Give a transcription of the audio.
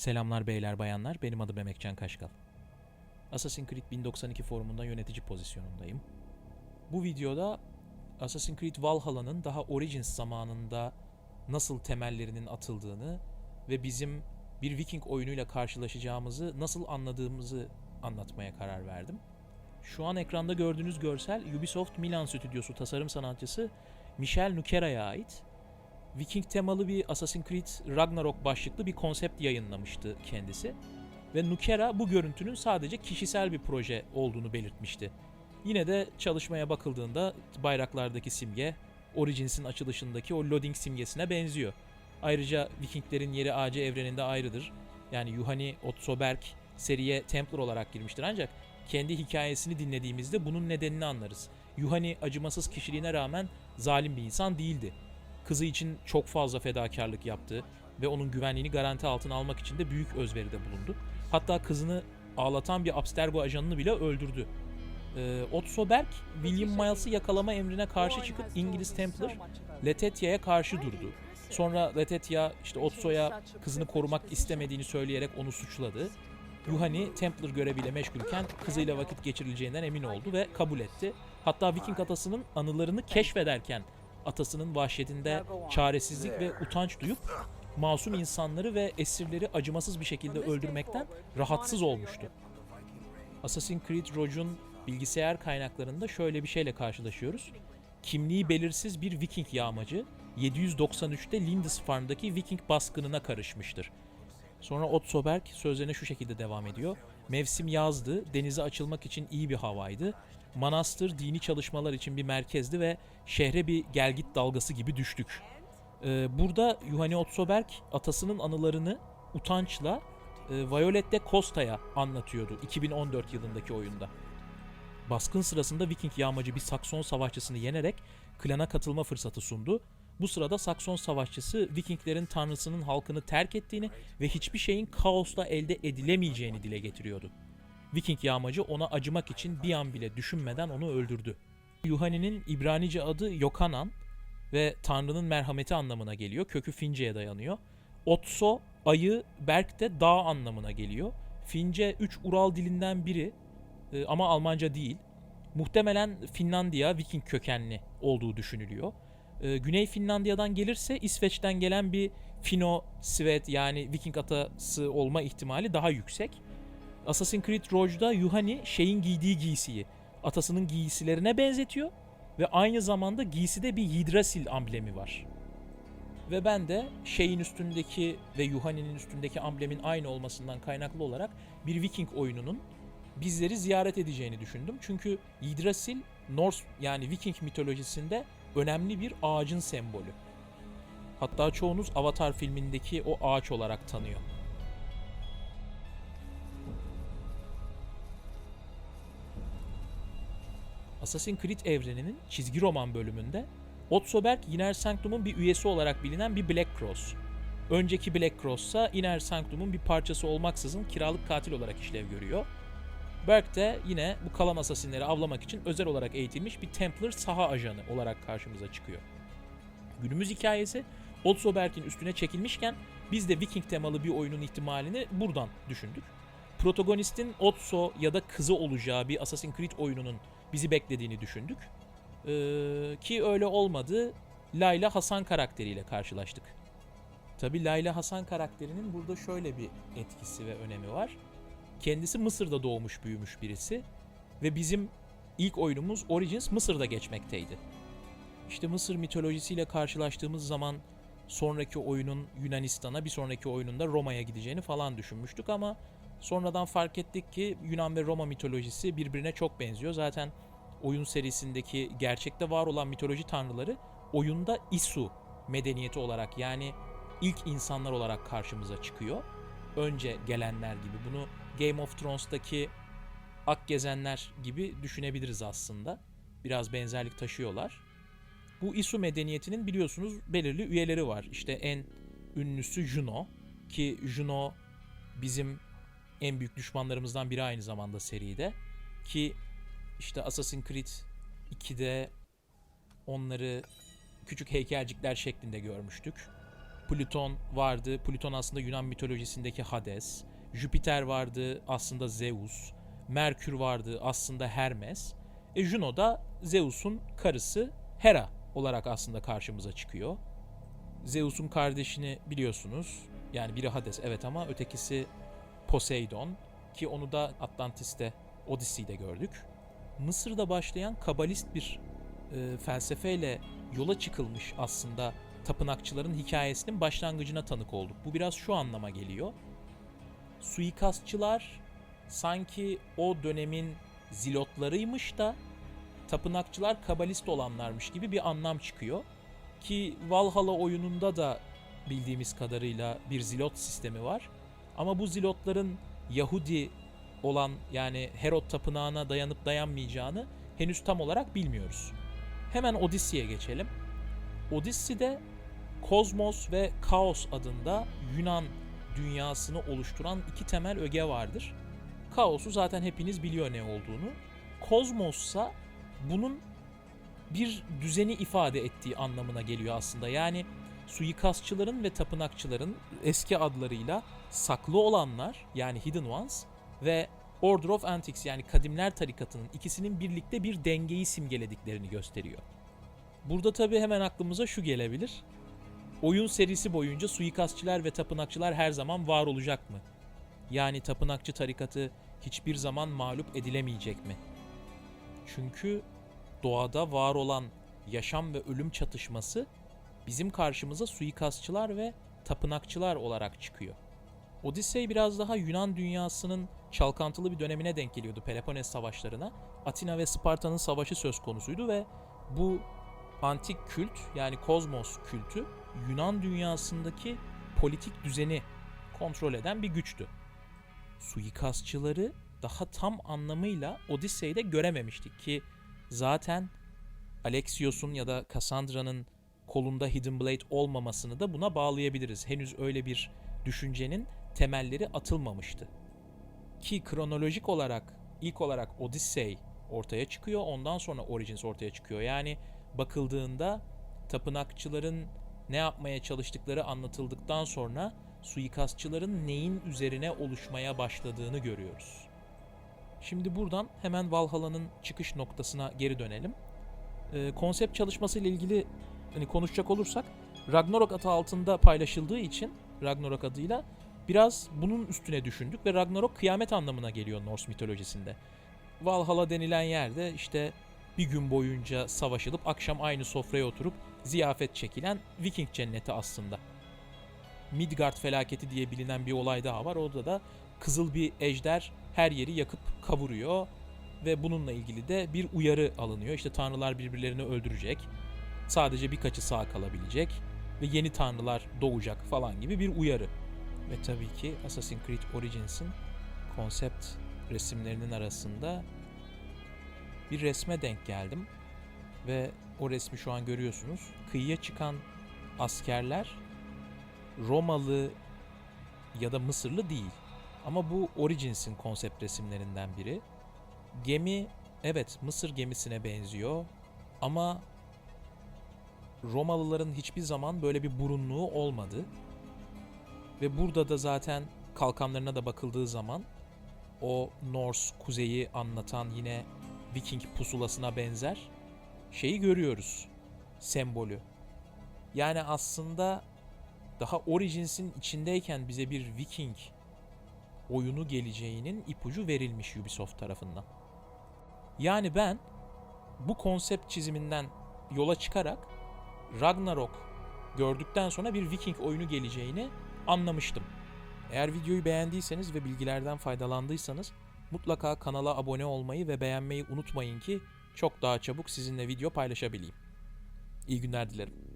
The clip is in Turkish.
Selamlar beyler bayanlar, benim adım Emekcan Kaşkal. Assassin's Creed 1092 forumundan yönetici pozisyonundayım. Bu videoda Assassin's Creed Valhalla'nın daha Origins zamanında nasıl temellerinin atıldığını ve bizim bir Viking oyunuyla karşılaşacağımızı nasıl anladığımızı anlatmaya karar verdim. Şu an ekranda gördüğünüz görsel Ubisoft Milan stüdyosu tasarım sanatçısı Michel Nukera'ya ait. Viking temalı bir Assassin's Creed Ragnarok başlıklı bir konsept yayınlamıştı kendisi. Ve Nukera bu görüntünün sadece kişisel bir proje olduğunu belirtmişti. Yine de çalışmaya bakıldığında bayraklardaki simge Origins'in açılışındaki o loading simgesine benziyor. Ayrıca Vikinglerin yeri AC evreninde ayrıdır. Yani Yuhani Otsoberg seriye Templar olarak girmiştir ancak kendi hikayesini dinlediğimizde bunun nedenini anlarız. Yuhani acımasız kişiliğine rağmen zalim bir insan değildi kızı için çok fazla fedakarlık yaptı ve onun güvenliğini garanti altına almak için de büyük özveride bulundu. Hatta kızını ağlatan bir Abstergo ajanını bile öldürdü. Ee, Otso Berk, William Miles'ı yakalama emrine karşı çıkıp İngiliz Templar Letetia'ya karşı durdu. Sonra Letitia işte Otso'ya kızını korumak istemediğini söyleyerek onu suçladı. Yuhani Templar göreviyle meşgulken kızıyla vakit geçirileceğinden emin oldu ve kabul etti. Hatta Viking atasının anılarını keşfederken atasının vahşetinde çaresizlik ve utanç duyup masum insanları ve esirleri acımasız bir şekilde öldürmekten rahatsız olmuştu. Assassin's Creed Rogue'un bilgisayar kaynaklarında şöyle bir şeyle karşılaşıyoruz. Kimliği belirsiz bir Viking yağmacı 793'te Lindisfarne'daki Viking baskınına karışmıştır. Sonra Otsoberg sözlerine şu şekilde devam ediyor. Mevsim yazdı, denize açılmak için iyi bir havaydı. Manastır dini çalışmalar için bir merkezdi ve şehre bir gelgit dalgası gibi düştük. Ee, burada Yuhani Otsoberg atasının anılarını utançla e, Violette de Costa'ya anlatıyordu 2014 yılındaki oyunda. Baskın sırasında Viking yağmacı bir Sakson savaşçısını yenerek klana katılma fırsatı sundu. Bu sırada Sakson savaşçısı Vikinglerin tanrısının halkını terk ettiğini ve hiçbir şeyin kaosla elde edilemeyeceğini dile getiriyordu. Viking yağmacı ona acımak için bir an bile düşünmeden onu öldürdü. Yuhani'nin İbranice adı Yokanan ve Tanrı'nın merhameti anlamına geliyor. Kökü Fince'ye dayanıyor. Otso, ayı, Berk de dağ anlamına geliyor. Fince 3 Ural dilinden biri e, ama Almanca değil. Muhtemelen Finlandiya Viking kökenli olduğu düşünülüyor. E, Güney Finlandiya'dan gelirse İsveç'ten gelen bir Fino, Svet yani Viking atası olma ihtimali daha yüksek. Assassin's Creed Rogue'da Yuhani şeyin giydiği giysiyi atasının giysilerine benzetiyor ve aynı zamanda giyside bir Yggdrasil amblemi var. Ve ben de şeyin üstündeki ve Yuhani'nin üstündeki amblemin aynı olmasından kaynaklı olarak bir Viking oyununun bizleri ziyaret edeceğini düşündüm. Çünkü Yggdrasil Norse yani Viking mitolojisinde önemli bir ağacın sembolü. Hatta çoğunuz Avatar filmindeki o ağaç olarak tanıyor. Assassin's Creed evreninin çizgi roman bölümünde Otsoberg Inner Sanctum'un bir üyesi olarak bilinen bir Black Cross. Önceki Black Cross ise Inner Sanctum'un bir parçası olmaksızın kiralık katil olarak işlev görüyor. Berg de yine bu kalan asasinleri avlamak için özel olarak eğitilmiş bir Templar saha ajanı olarak karşımıza çıkıyor. Günümüz hikayesi Otsoberg'in üstüne çekilmişken biz de Viking temalı bir oyunun ihtimalini buradan düşündük. Protagonistin Otso ya da kızı olacağı bir Assassin's Creed oyununun bizi beklediğini düşündük. Ee, ki öyle olmadı. Layla Hasan karakteriyle karşılaştık. Tabi Layla Hasan karakterinin burada şöyle bir etkisi ve önemi var. Kendisi Mısır'da doğmuş büyümüş birisi ve bizim ilk oyunumuz Origins Mısır'da geçmekteydi. İşte Mısır mitolojisiyle karşılaştığımız zaman sonraki oyunun Yunanistan'a bir sonraki oyununda Roma'ya gideceğini falan düşünmüştük ama sonradan fark ettik ki Yunan ve Roma mitolojisi birbirine çok benziyor. Zaten oyun serisindeki gerçekte var olan mitoloji tanrıları oyunda Isu medeniyeti olarak yani ilk insanlar olarak karşımıza çıkıyor. Önce gelenler gibi bunu Game of Thrones'taki Akgezenler gibi düşünebiliriz aslında. Biraz benzerlik taşıyorlar. Bu Isu medeniyetinin biliyorsunuz belirli üyeleri var. İşte en ünlüsü Juno ki Juno bizim en büyük düşmanlarımızdan biri aynı zamanda seride. Ki işte Assassin's Creed 2'de onları küçük heykelcikler şeklinde görmüştük. Plüton vardı. Plüton aslında Yunan mitolojisindeki Hades. Jüpiter vardı aslında Zeus. Merkür vardı aslında Hermes. E Juno da Zeus'un karısı Hera olarak aslında karşımıza çıkıyor. Zeus'un kardeşini biliyorsunuz. Yani biri Hades evet ama ötekisi Poseidon ki onu da Atlantis'te Odyssey'de gördük. Mısır'da başlayan kabalist bir e, felsefeyle yola çıkılmış aslında tapınakçıların hikayesinin başlangıcına tanık olduk. Bu biraz şu anlama geliyor. Suikastçılar sanki o dönemin zilotlarıymış da tapınakçılar kabalist olanlarmış gibi bir anlam çıkıyor. Ki Valhalla oyununda da bildiğimiz kadarıyla bir zilot sistemi var. Ama bu zilotların Yahudi olan yani Herod tapınağına dayanıp dayanmayacağını henüz tam olarak bilmiyoruz. Hemen Odyssey'e geçelim. Odyssey'de Kozmos ve Kaos adında Yunan dünyasını oluşturan iki temel öge vardır. Kaos'u zaten hepiniz biliyor ne olduğunu. Kozmos'sa bunun bir düzeni ifade ettiği anlamına geliyor aslında. Yani suikastçıların ve tapınakçıların eski adlarıyla saklı olanlar yani Hidden Ones ve Order of Antiques yani Kadimler Tarikatı'nın ikisinin birlikte bir dengeyi simgelediklerini gösteriyor. Burada tabi hemen aklımıza şu gelebilir. Oyun serisi boyunca suikastçılar ve tapınakçılar her zaman var olacak mı? Yani tapınakçı tarikatı hiçbir zaman mağlup edilemeyecek mi? Çünkü doğada var olan yaşam ve ölüm çatışması bizim karşımıza suikastçılar ve tapınakçılar olarak çıkıyor. Odyssey biraz daha Yunan dünyasının çalkantılı bir dönemine denk geliyordu Peloponnes savaşlarına. Atina ve Sparta'nın savaşı söz konusuydu ve bu antik kült yani kozmos kültü Yunan dünyasındaki politik düzeni kontrol eden bir güçtü. Suikastçıları daha tam anlamıyla Odyssey'de görememiştik ki zaten Alexios'un ya da Cassandra'nın kolunda Hidden Blade olmamasını da buna bağlayabiliriz. Henüz öyle bir düşüncenin temelleri atılmamıştı. Ki kronolojik olarak ilk olarak Odyssey ortaya çıkıyor. Ondan sonra Origins ortaya çıkıyor. Yani bakıldığında tapınakçıların ne yapmaya çalıştıkları anlatıldıktan sonra suikastçıların neyin üzerine oluşmaya başladığını görüyoruz. Şimdi buradan hemen Valhalla'nın çıkış noktasına geri dönelim. Ee, konsept çalışması ile ilgili hani konuşacak olursak Ragnarok adı altında paylaşıldığı için Ragnarok adıyla biraz bunun üstüne düşündük ve Ragnarok kıyamet anlamına geliyor Norse mitolojisinde. Valhalla denilen yerde işte bir gün boyunca savaşılıp akşam aynı sofraya oturup ziyafet çekilen Viking cenneti aslında. Midgard felaketi diye bilinen bir olay daha var. Orada da kızıl bir ejder her yeri yakıp kavuruyor ve bununla ilgili de bir uyarı alınıyor. İşte tanrılar birbirlerini öldürecek. Sadece birkaçı sağ kalabilecek ve yeni tanrılar doğacak falan gibi bir uyarı. Ve tabii ki Assassin's Creed Origins'in konsept resimlerinin arasında bir resme denk geldim ve o resmi şu an görüyorsunuz. Kıyıya çıkan askerler Romalı ya da Mısırlı değil. Ama bu Origins'in konsept resimlerinden biri. Gemi evet Mısır gemisine benziyor ama Romalıların hiçbir zaman böyle bir burunluğu olmadı. Ve burada da zaten kalkanlarına da bakıldığı zaman o Norse kuzeyi anlatan yine Viking pusulasına benzer şeyi görüyoruz. Sembolü. Yani aslında daha Origins'in içindeyken bize bir Viking oyunu geleceğinin ipucu verilmiş Ubisoft tarafından. Yani ben bu konsept çiziminden yola çıkarak Ragnarok gördükten sonra bir Viking oyunu geleceğini anlamıştım. Eğer videoyu beğendiyseniz ve bilgilerden faydalandıysanız mutlaka kanala abone olmayı ve beğenmeyi unutmayın ki çok daha çabuk sizinle video paylaşabileyim. İyi günler dilerim.